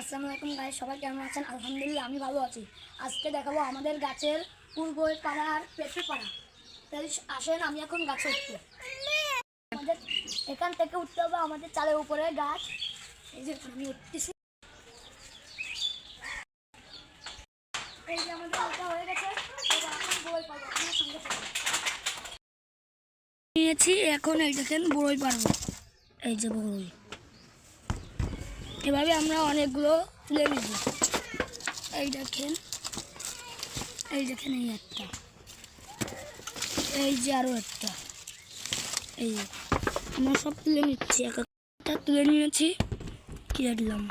আসসালামু আলাইকুম গাই সবাই কেমন আছেন? আলহামদুলিল্লাহ, আমি ভালো আছি। আজকে দেখাবো আমাদের গাছের পূর্ব পাড়া আর পেঁপে পাড়া। তাই আসেন, আমি এখন গাছে উঠবো। আমাদের এখান থেকে উঠতে হবে আমাদের চালের উপরে গাছ। এই যে আমি উঠতেছি। এই যে আমাদের ওটা হয়ে গেছে নিয়েছি, এখন এই দেখেন বড়ই পারব এই যে বড়ই। এভাবে আমরা অনেকগুলো তুলে নিব। এই দেখেন এই দেখেন এই একটা। এই যে আরও একটা। এই আমরা সব তুলে নিচ্ছি, এক একটা তুলে নিয়েছি কিনে দিলাম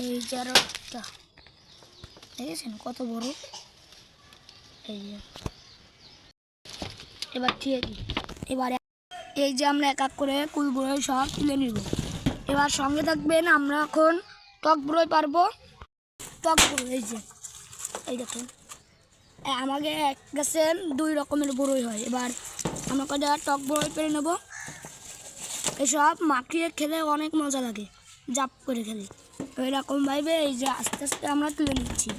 এই যে আরও একটা। দেখেছেন কত বড়? এই যে। এবার ঠিক এবারে এই যে আমরা এক এক করে কুল বড়ই সব তুলে নিব। এবার সঙ্গে থাকবেন আমরা এখন টক বড়ই পারব। টক বড়ই, এই যে, এই দেখুন। আমাকে এক গাছে দুই রকমের বড়ই হয়। এবার আমরা কটা টক বড়ই পেরে নেব। এসব মাখিয়ে খেলে অনেক মজা লাগে, জাপ করে খেলে। এরকমভাবে এই যে আস্তে আস্তে আমরা তুলে নিচ্ছি।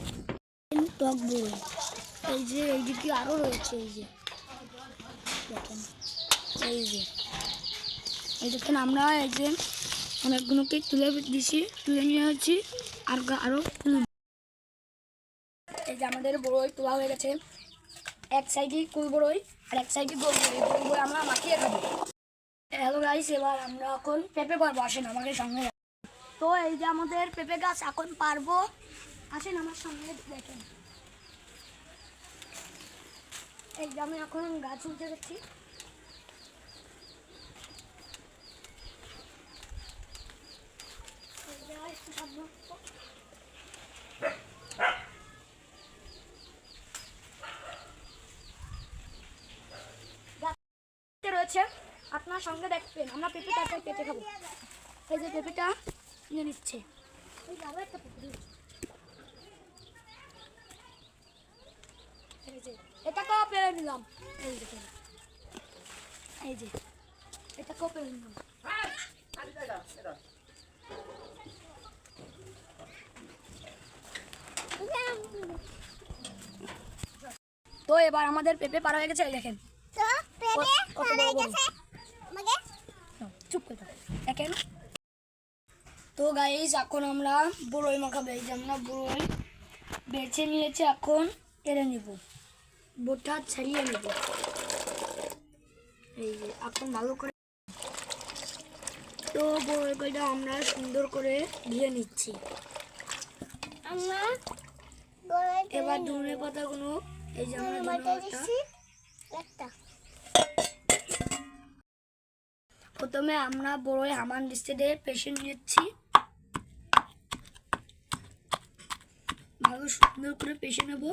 টক বড়ই, এই যে এইদিকে আরও রয়েছে, এই যে। দেখেন। এই যে। এই দেখেন আমরা এই যে অনেকগুলোকে তুলে দিছি, তুলে নিয়ে হচ্ছি আর গা- আরও এই যে আমাদের বড়ই তোলা হয়ে গেছে। এক সাইডে কুল বড়ই, আর এক সাইডে গোল বড়ই। গোল বড়ই আমরা মাখিয়ে খাব। হ্যালো গাইস এবার আমরা এখন পেঁপে পারব। আসেন আমাদের সঙ্গে। তো এই যে আমাদের পেঁপে গাছ এখন পারব। আসেন আমার সঙ্গে দেখেন। এই যে আমি এখন গাছ উঠে গেছি গাছে রয়েছে আপনার সঙ্গে দেখবেন, আমরা পেঁপেটা একটা কেটে খাব। এই যে পেঁপেটা নিয়ে নিচ্ছে। পেঁপে এটাকেও পেরে নিলাম। এই যে পেরে। এই যে পেরে নিলাম। তো এবার আমাদের পেঁপে পাড়া হয়ে গেছে দেখেন। চুপ করে থাকো তো গাইস এখন আমরা বড়ই মাখাবো এই যে আমরা বড়ই। বেছে নিয়েছি এখন কেড়ে নিব। বোটা ছাড়িয়ে নেব। এই যে এখন ভালো করে তো বড়ইটা আমরা সুন্দর করে ধুয়ে নিচ্ছি। আমরা এবার ধনে পাতাগুলো এই যে আমরা ধনে পাতা একটা। প্রথমে আমরা বড়ই হামান ডিস্টে দিয়ে পেশে নিয়েছি। ভালো, সুন্দর করে পেশে নেব।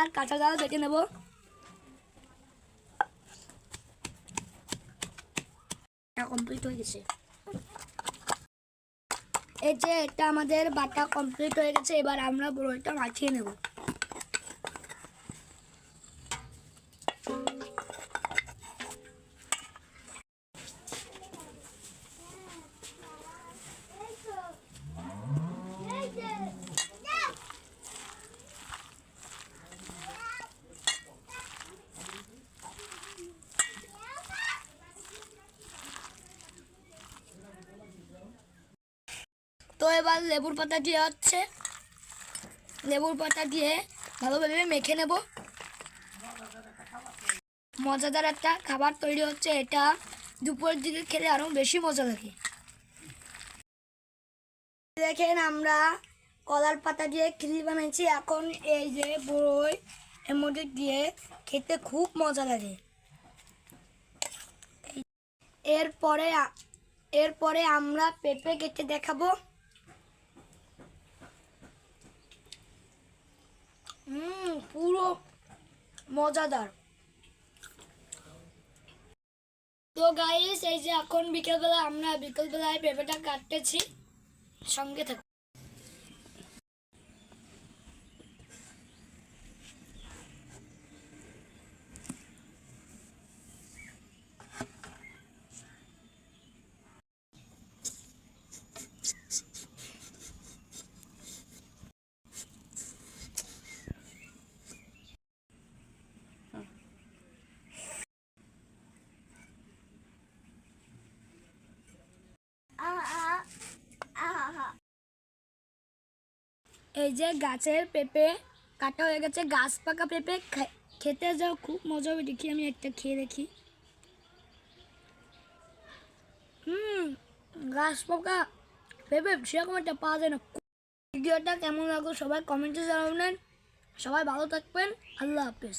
আর কাঁচা ডাল বেটে নেব। কমপ্লিট হয়ে গেছে। এই যে এটা আমাদের বাটা কমপ্লিট হয়ে গেছে এবার আমরা বড়টা মাখিয়ে নেব। তো এবার লেবুর পাতা দিয়ে হচ্ছে, লেবুর পাতা দিয়ে ভালোভাবে মেখে নেব। মজাদার একটা খাবার তৈরি হচ্ছে, এটা দুপুরের দিকে খেলে আরও বেশি মজা লাগে। দেখেন আমরা কলার পাতা দিয়ে খিলি বানাইছি এখন এই যে বড়ই এর মধ্যে দিয়ে খেতে খুব মজা লাগে। এরপরে এরপরে আমরা পেঁপে কেটে দেখাবো হুম পুরো মজাদার। তো গাইস এই যে এখন বিকেলবেলা আমরা বিকেলবেলায় পেঁপেটা কাটতেছি। সঙ্গে থাকো এই যে গাছের পেঁপে কাটা হয়ে গেছে, গাছ পাকা পেঁপে খেতে যাও, খুব মজা হবে, দেখি আমি একটা খেয়ে দেখি। হুম, গাছ পাকা পেঁপে সেরকম একটা পাওয়া যায় না। ভিডিওটা কেমন লাগল সবাই কমেন্টে জানাবেন। সবাই ভালো থাকবেন, আল্লাহ হাফেজ।